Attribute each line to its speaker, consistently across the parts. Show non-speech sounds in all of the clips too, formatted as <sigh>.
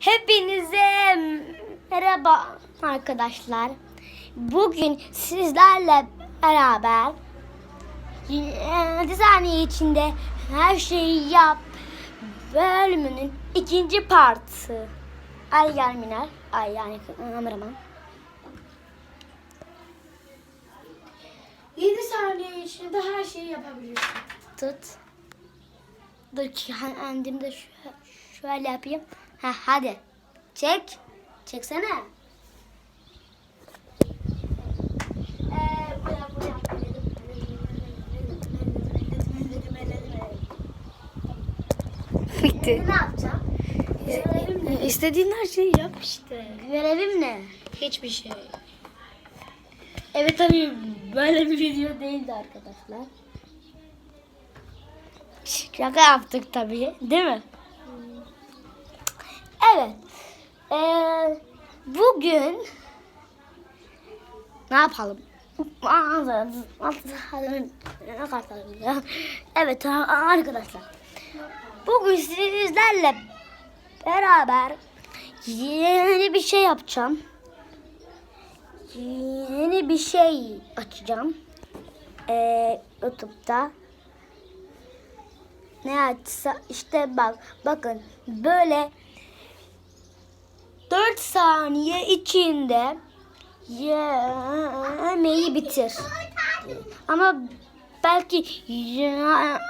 Speaker 1: Hepinize merhaba arkadaşlar. Bugün sizlerle beraber 7 saniye içinde her şeyi yap bölümünün ikinci partı. Gel Miner. Ay yani kameraman.
Speaker 2: 7 saniye içinde her şeyi yapabilirsin.
Speaker 1: Tut. Dur ki kendim de şö- şöyle yapayım. Ha hadi. Çek. Çeksene.
Speaker 2: Bitti.
Speaker 1: Ne yapacağım? Görevim ne?
Speaker 2: İstediğin her şeyi yap işte.
Speaker 1: Görevim ne?
Speaker 2: Hiçbir şey.
Speaker 1: Evet tabii böyle bir video değildi arkadaşlar. Şaka yaptık tabii değil mi? Evet. Ee, bugün ne yapalım? Evet arkadaşlar. Bugün sizlerle beraber yeni bir şey yapacağım. Yeni bir şey açacağım. Ee, YouTube'da. Ne açsa işte bak bakın böyle 4 saniye içinde yemeği bitir. Ama belki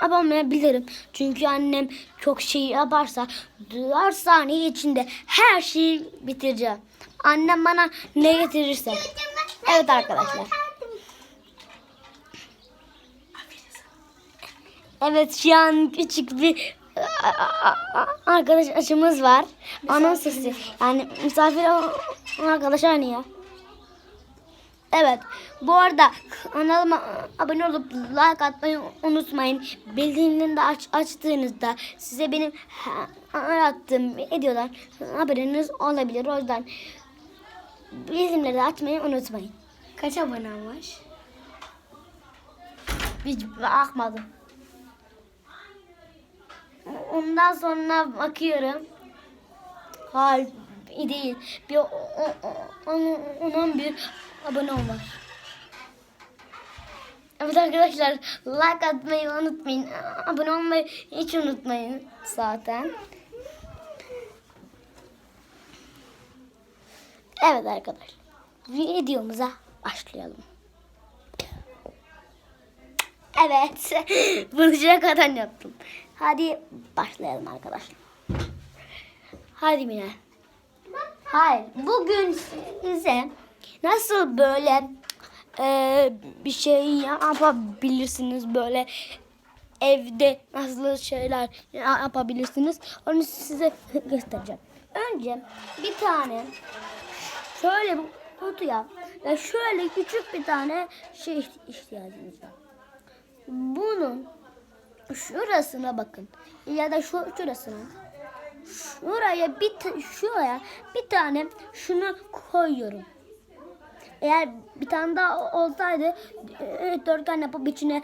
Speaker 1: yapamayabilirim. Çünkü annem çok şey yaparsa 4 saniye içinde her şeyi bitireceğim. Annem bana ne getirirse. Evet arkadaşlar. Evet şu an küçük bir arkadaşımız var. Onun sesi. Yani misafir arkadaş oynuyor. Evet. Bu arada kanalıma abone olup like atmayı unutmayın. Bildirimleri de aç, açtığınızda size benim attığım videodan haberiniz olabilir. O yüzden bildirimleri de açmayı unutmayın.
Speaker 2: Kaç abonen var?
Speaker 1: Hiç bakmadım. Ondan sonra bakıyorum. Hayır değil. Bir o- o- o- on- on- on bir abone var. Evet arkadaşlar like atmayı unutmayın. Abone olmayı hiç unutmayın zaten. Evet arkadaşlar. Videomuza başlayalım. Evet. <laughs> Bunu kadar yaptım. Hadi başlayalım arkadaşlar. Hadi Mine. Hayır. Bugün size nasıl böyle e, bir şey yapabilirsiniz böyle evde nasıl şeyler yapabilirsiniz onu size göstereceğim. Önce bir tane şöyle bir kutuya ve şöyle küçük bir tane şey ihtiyacınız var. Bunun şurasına bakın ya da şu şurasına. Şuraya bir şuraya bir tane şunu koyuyorum. Eğer bir tane daha olsaydı e, dört tane yapıp içine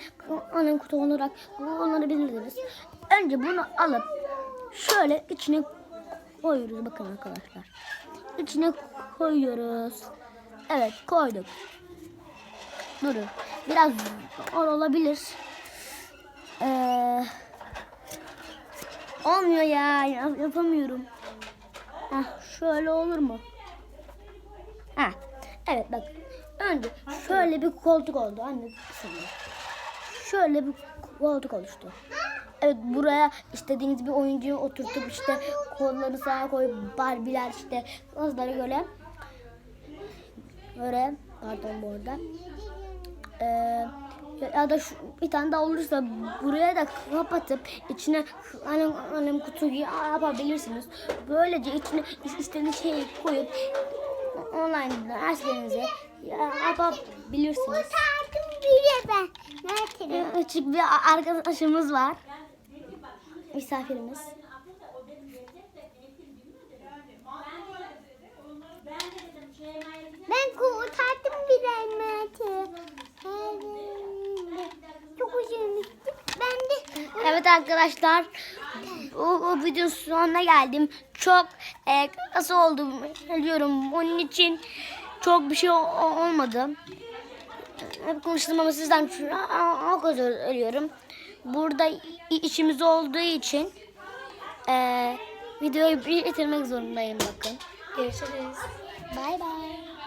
Speaker 1: anın kutu olarak kullanabilirdiniz. Önce bunu alıp şöyle içine koyuyoruz bakın arkadaşlar. İçine koyuyoruz. Evet koyduk. Durun. Biraz zor olabilir. Ee, olmuyor ya. yap- Yapamıyorum. Heh, şöyle olur mu? Ha, evet bak. Önce şöyle bir koltuk oldu. Anne saniye. Şöyle bir koltuk oluştu. Evet buraya istediğiniz bir oyuncuyu oturtup işte kollarını sağa koyup Barbie'ler işte kızları böyle böyle pardon bu arada ee, ya da şu, bir tane daha olursa buraya da kapatıp içine annem, annem kutuyu yapabilirsiniz. Böylece içine istediğiniz şeyi koyup online derslerinizi yapabilirsiniz.
Speaker 3: bile ben. Nerede?
Speaker 1: Küçük bir arkadaşımız var. Misafirimiz.
Speaker 3: Ben kurtardım bile Mert'i. Çok üzülmüştüm. Ben de
Speaker 1: Evet arkadaşlar bu, bu videonun sonuna geldim. Çok e, kısa oldu biliyorum. Onun için çok bir şey olmadı. Hep konuştum ama sizden çok özür diliyorum. Burada işimiz olduğu için e, videoyu bitirmek zorundayım bakın.
Speaker 2: Görüşürüz.
Speaker 1: Bay bay.